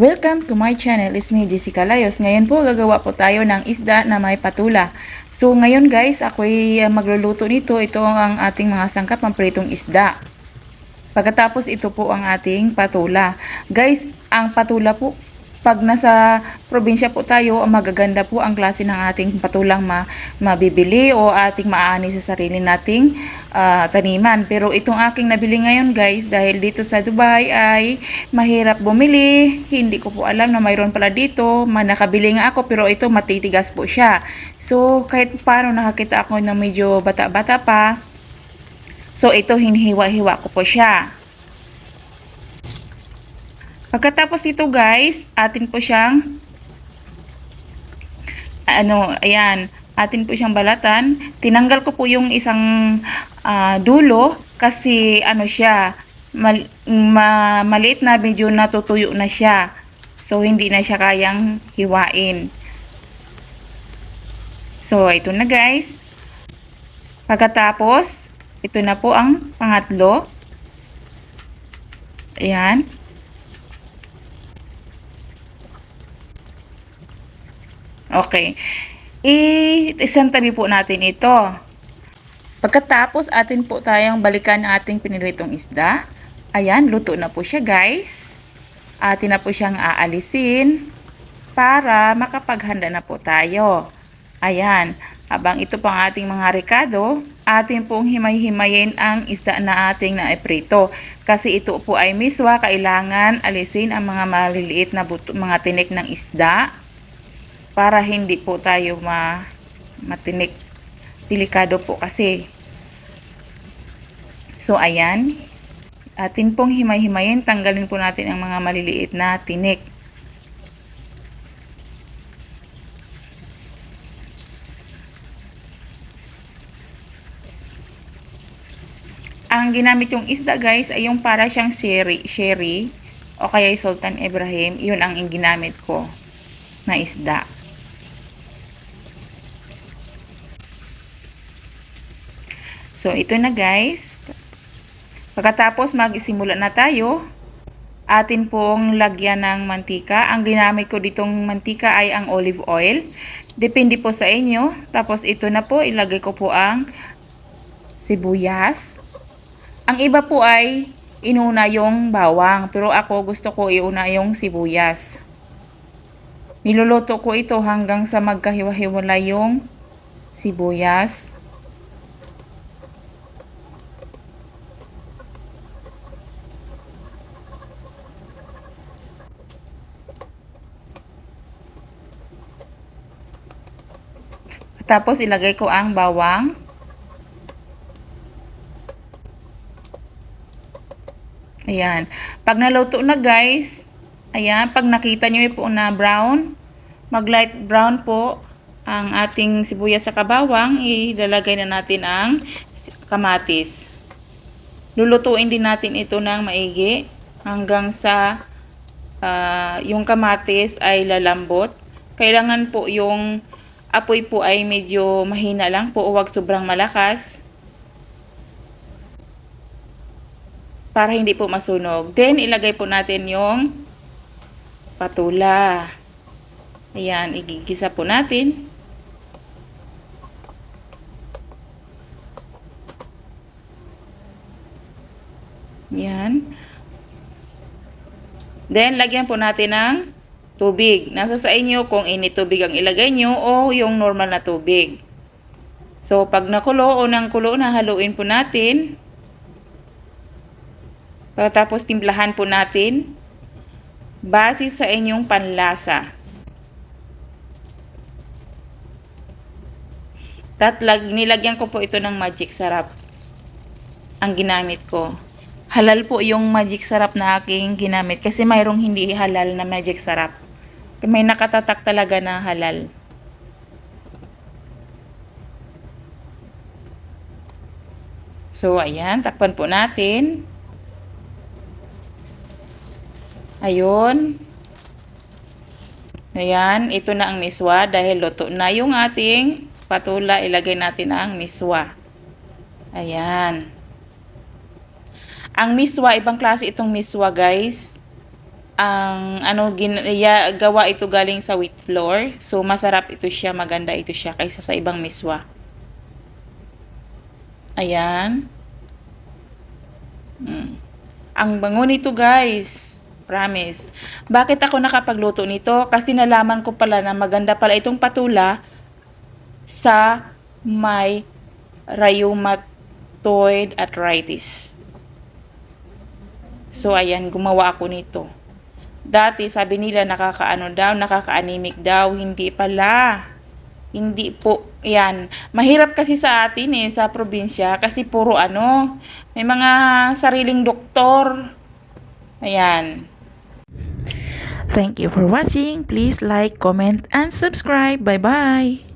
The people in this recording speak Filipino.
Welcome to my channel, it's me Jessica Layos. Ngayon po gagawa po tayo ng isda na may patula. So ngayon guys, ako'y uh, magluluto nito. Ito ang ating mga sangkap ng pritong isda. Pagkatapos ito po ang ating patula. Guys, ang patula po, pag nasa probinsya po tayo, magaganda po ang klase ng ating patulang ma mabibili o ating maaani sa sarili nating ah, taniman. Pero itong aking nabili ngayon guys, dahil dito sa Dubai ay mahirap bumili. Hindi ko po alam na mayroon pala dito. Nakabili nga ako pero ito matitigas po siya. So kahit paano nakakita ako ng medyo bata-bata pa, So ito hinihiwa-hiwa ko po siya. Pagkatapos ito guys, atin po siyang ano, ayan, atin po siyang balatan. Tinanggal ko po yung isang ah, dulo kasi ano siya, mal, ma, maliit na medyo natutuyo na siya. So hindi na siya kayang hiwain. So ito na guys. Pagkatapos, ito na po ang pangatlo. Ayan. Okay. I isang tabi po natin ito. Pagkatapos atin po tayong balikan ang ating piniritong isda. Ayan, luto na po siya guys. Atin na po siyang aalisin para makapaghanda na po tayo. Ayan, habang ito pang ating mga rekado, atin pong himay-himayin ang isda na ating naiprito. Kasi ito po ay miswa, kailangan alisin ang mga maliliit na buto, mga tinik ng isda para hindi po tayo ma matinik. Delikado po kasi. So ayan, atin pong himay-himayin, tanggalin po natin ang mga maliliit na tinik. Ang ginamit yung isda guys ay yung para siyang sherry, sherry o kaya Sultan Ibrahim, yun ang ginamit ko na isda. So, ito na guys. Pagkatapos magsimula na tayo, atin pong lagyan ng mantika. Ang ginamit ko ditong mantika ay ang olive oil. Depende po sa inyo. Tapos ito na po, ilagay ko po ang sibuyas. Ang iba po ay inuna yung bawang. Pero ako gusto ko iuna yung sibuyas. Niluluto ko ito hanggang sa magkahiwa-hiwala yung sibuyas. Tapos ilagay ko ang bawang. Ayan. Pag naluto na guys, ayan, pag nakita nyo po na brown, mag light brown po ang ating sibuyas sa kabawang, ilalagay na natin ang kamatis. Lulutuin din natin ito ng maigi hanggang sa uh, yung kamatis ay lalambot. Kailangan po yung apoy po ay medyo mahina lang po, huwag sobrang malakas. Para hindi po masunog. Then, ilagay po natin yung patula. Ayan, igigisa po natin. Yan. Then, lagyan po natin ng tubig. Nasa sa inyo kung init tubig ang ilagay nyo o yung normal na tubig. So, pag nakulo o nang kulo na, haluin po natin. Pagkatapos timplahan po natin. Base sa inyong panlasa. Tatlag, nilagyan ko po ito ng magic sarap. Ang ginamit ko halal po yung magic sarap na aking ginamit kasi mayroong hindi halal na magic sarap. May nakatatak talaga na halal. So, ayan, takpan po natin. Ayun. Ayan, ito na ang miswa dahil luto na yung ating patula. Ilagay natin ang miswa. Ayan. Ang miswa, ibang klase itong miswa guys. Ang ano gin, ito galing sa wheat flour. So masarap ito siya, maganda ito siya kaysa sa ibang miswa. Ayan. Mm. Ang bango nito guys. Promise. Bakit ako nakapagluto nito? Kasi nalaman ko pala na maganda pala itong patula sa may rheumatoid arthritis. So ayan, gumawa ako nito. Dati sabi nila nakakaano daw, nakaka-anemic daw, hindi pala. Hindi po, yan. Mahirap kasi sa atin eh, sa probinsya, kasi puro ano, may mga sariling doktor. Ayan. Thank you for watching. Please like, comment, and subscribe. Bye-bye.